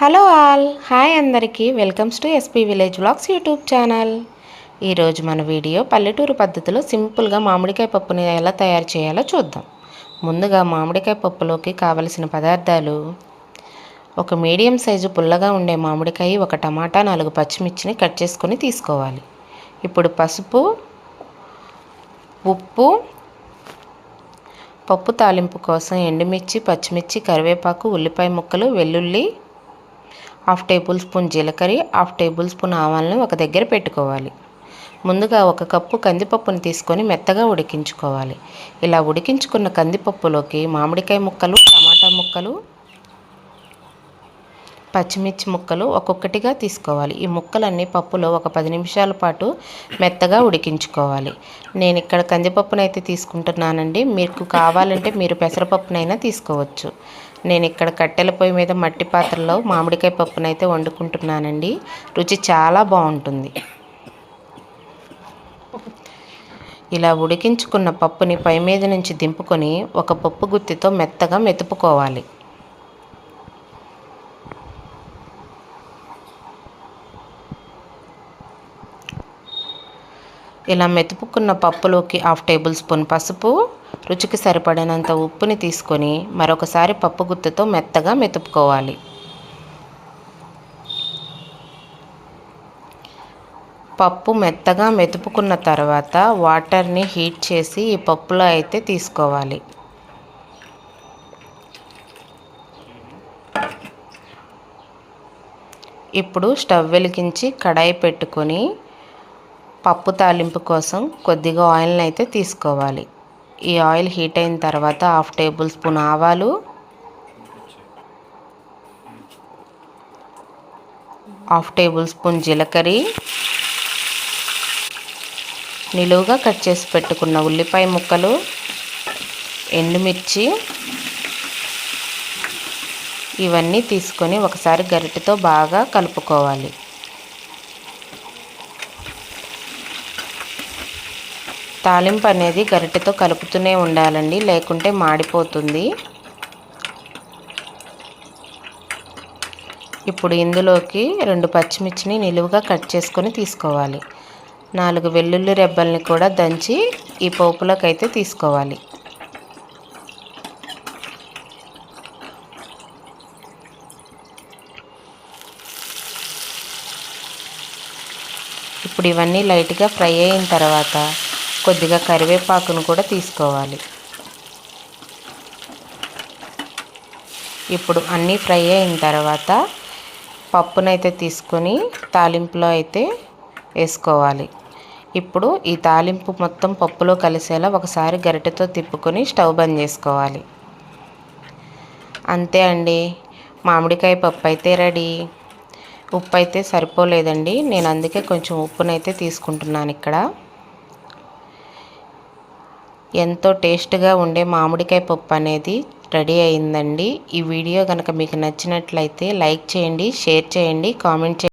Hello all hi అందరికీ. Welcomes to SP village blogs YouTube channel. ఈరోజు మన video పల్లెటూరు పద్ధతిలో సింపుల్గా మామిడికాయ పప్పుని ఎలా తయారు చేయాలో చూద్దాం. ముందుగా మామిడికాయ పప్పులోకి కావలసిన పదార్థాలు. ఒక మీడియం సైజు పుల్లగా ఉండే మామిడికాయ ఒక టమాటా నాలుగు పచ్చిమిర్చిని కట్ చేసుకొని తీసుకోవాలి. ఇప్పుడు పసుపు ఉప్పు పప్పు తాలింపు కోసం ఎండుమిర్చి పచ్చిమిర్చి కరివేపాకు ఉల్లిపాయ ముక్కలు వెల్లుల్లి హాఫ్ టేబుల్ స్పూన్ జీలకర్ర హాఫ్ టేబుల్ స్పూన్ ఆవాలను ఒక దగ్గర పెట్టుకోవాలి. ముందుగా ఒక కప్పు కందిపప్పును తీసుకొని మెత్తగా ఉడికించుకోవాలి. ఇలా ఉడికించుకున్న కందిపప్పులోకి మామిడికాయ ముక్కలు టమాటా ముక్కలు పచ్చిమిర్చి ముక్కలు ఒక్కొక్కటిగా తీసుకోవాలి. ఈ ముక్కలన్నీ పప్పులో ఒక పది నిమిషాల పాటు మెత్తగా ఉడికించుకోవాలి. నేను ఇక్కడ కందిపప్పునైతే తీసుకుంటున్నానండి. మీకు కావాలంటే మీరు పెసరపప్పునైనా తీసుకోవచ్చు. నేను ఇక్కడ కట్టెల పొయ్యి మీద మట్టి పాత్రలో మామిడికాయ పప్పునైతే వండుకుంటున్నానండి. రుచి చాలా బాగుంటుంది. ఇలా ఉడికించుకున్న పప్పుని పై మీద నుంచి దింపుకొని ఒక పప్పు గుత్తితో మెత్తగా మెతుపుకోవాలి. ఇలా మెతుపుకున్న పప్పులోకి హాఫ్ టేబుల్ స్పూన్ పసుపు రుచికి సరిపడినంత ఉప్పుని తీసుకొని మరొకసారి పప్పు గుత్తతో మెత్తగా మెతుపుకోవాలి. పప్పు మెత్తగా మెతుపుకున్న తర్వాత వాటర్ని హీట్ చేసి ఈ పప్పులో అయితే తీసుకోవాలి. ఇప్పుడు స్టవ్ వెలిగించి కడాయి పెట్టుకొని పప్పు తాలింపు కోసం కొద్దిగా ఆయిల్ని అయితే తీసుకోవాలి. ఈ ఆయిల్ హీట్ అయిన తర్వాత హాఫ్ టేబుల్ స్పూన్ ఆవాలు హాఫ్ టేబుల్ స్పూన్ జీలకర్ర నిలువుగా కట్ చేసి పెట్టుకున్న ఉల్లిపాయ ముక్కలు ఎండుమిర్చి ఇవన్నీ తీసుకొని ఒకసారి గరిటెతో బాగా కలుపుకోవాలి. తాలింపు అనేది గరిటెతో కలుపుతూనే ఉండాలండి లేకుంటే మాడిపోతుంది. ఇప్పుడు ఇందులోకి రెండు పచ్చిమిర్చిని నిలువుగా కట్ చేసుకొని తీసుకోవాలి. నాలుగు వెల్లుల్లి రెబ్బల్ని కూడా దంచి ఈ పోపులోకి అయితే తీసుకోవాలి. ఇప్పుడు ఇవన్నీ లైట్గా ఫ్రై అయిన తర్వాత కొద్దిగా కరివేపాకును కూడా తీసుకోవాలి. ఇప్పుడు అన్నీ ఫ్రై అయిన తర్వాత పప్పునైతే తీసుకొని తాలింపులో అయితే వేసుకోవాలి. ఇప్పుడు ఈ తాలింపు మొత్తం పప్పులో కలిసేలా ఒకసారి గరిటెతో తిప్పుకొని స్టవ్ బంద్ చేసుకోవాలి. అంతే అండి. మామిడికాయ పప్పు అయితే రెడీ. ఉప్పు అయితే సరిపోలేదండి. నేను అందుకే కొంచెం ఉప్పునైతే తీసుకుంటున్నాను ఇక్కడ. ఎంతో టేస్ట్గా ఉండే మామిడికాయ పప్పు అనేది రెడీ అయిందండి. ఈ వీడియో కనుక మీకు నచ్చినట్లయితే లైక్ చేయండి షేర్ చేయండి కామెంట్ చేయండి.